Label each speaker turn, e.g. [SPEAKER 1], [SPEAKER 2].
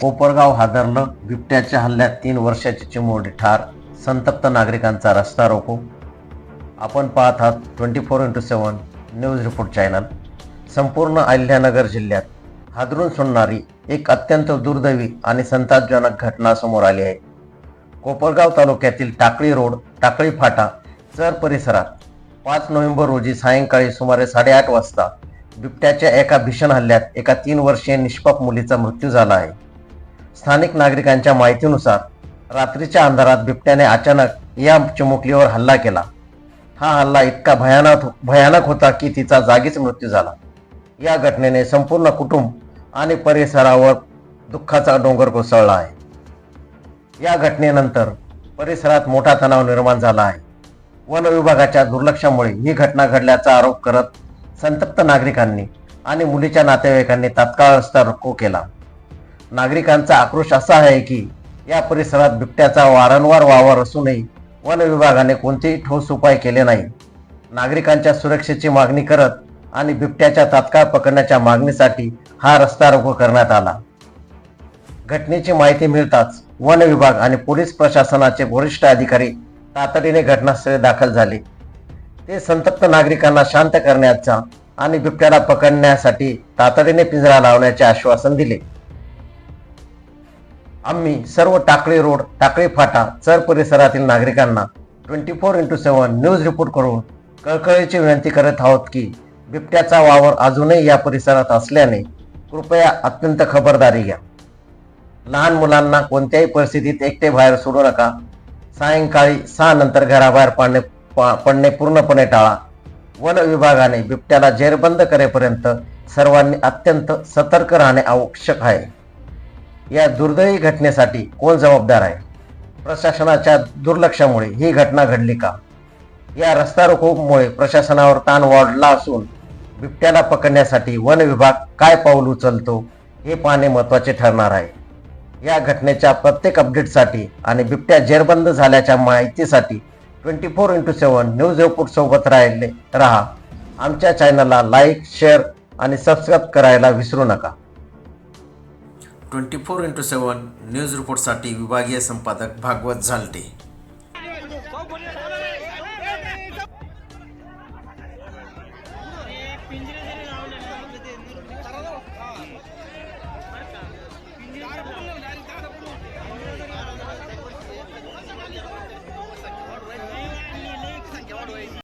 [SPEAKER 1] कोपरगाव हादरलं बिबट्याच्या हल्ल्यात तीन वर्षाची चिमुरडी ठार. संतप्त नागरिकांचा रस्ता रोको. आपण पाहत आहात twenty four into seven news report channel संपूर्ण अहिल्यानगर जिल्ह्यात हादरून सोडणारी एक अत्यंत दुर्दैवी आणि संतापजनक घटना समोर आली आहे. कोपरगाव तालुक्यातील टाकळी रोड टाकळी फाटा चर परिसरात पाच नोव्हेंबर रोजी सायंकाळी सुमारे साडेआठ वाजता बिबट्याच्या एका भीषण हल्ल्यात एका तीन वर्षीय निष्पाप मुलीचा मृत्यू झाला आहे. स्थानिक नागरिकांच्या माहितीनुसार रात्रीच्या अंधारात बिबट्याने अचानक या चिमुकलीवर हल्ला केला. हा हल्ला इतका भयानक भयानक होता की तिचा जागीच मृत्यू झाला. या घटनेने संपूर्ण कुटुंब आणि परिसरावर दुःखाचा डोंगर कोसळला आहे. या घटनेनंतर परिसरात मोठा तणाव निर्माण झाला आहे. वन विभागाच्या दुर्लक्षामुळे ही घटना घडल्याचा आरोप करत संतप्त नागरिकांनी आणि मुलीच्या नातेवाईकांनी तात्काळ रस्ता रोको केला. नागरिकांचा आक्रोश असा आहे की या परिसरात बिबट्याचा वारंवार वावर असूनही वन विभागाने कोणतेही ठोस उपाय केले नाही. नागरिकांच्या सुरक्षेची मागणी करत आणि बिबट्याच्या तात्काळ पकडण्याच्या मागणीसाठी हा रस्ता रोको करण्यात आला. घटनेची माहिती मिळताच वन विभाग आणि पोलीस प्रशासनाचे वरिष्ठ अधिकारी तातडीने घटनास्थळी दाखल झाले. ते संतप्त नागरिकांना शांत करण्याचा आणि बिबट्याला पकडण्यासाठी तातडीने पिंजरा लावण्याचे आश्वासन दिले. आम्ही सर्व टाकळी रोड टाकळी फाटा चर परिसरातील नागरिकांना twenty four into seven news report करून कळकळीची विनंती करत आहोत की बिबट्याचा वावर अजूनही या परिसरात असल्याने कृपया अत्यंत खबरदारी घ्या. लहान मुलांना कोणत्याही परिस्थितीत एकटे बाहेर सोडू नका. सायंकाळी सहा नंतर घराबाहेर पाडणे पा- पडणे पूर्णपणे टाळा. वन विभागाने बिबट्याला जेरबंद करेपर्यंत सर्वांनी अत्यंत सतर्क राहणे आवश्यक आहे. या दुर्दैवी घटनेसाठी कोण जबाबदार आहे? प्रशासनाच्या दुर्लक्षामुळे ही घटना घडली का? या रस्ता रोकोमुळे प्रशासनावर ताण वाढला असून बिबट्याला पकडण्यासाठी वन विभाग काय पाऊल उचलतो हे पाहणे महत्त्वाचे ठरणार आहे. या घटनेच्या प्रत्येक अपडेटसाठी आणि बिबट्या जेरबंद झाल्याच्या माहितीसाठी twenty four into seven news सोबत राहिले राहा. आमच्या चॅनलला लाईक शेअर आणि सबस्क्राईब करायला विसरू नका. Twenty four into seven news रिपोर्टसाठी विभागीय संपादक भागवत झालटे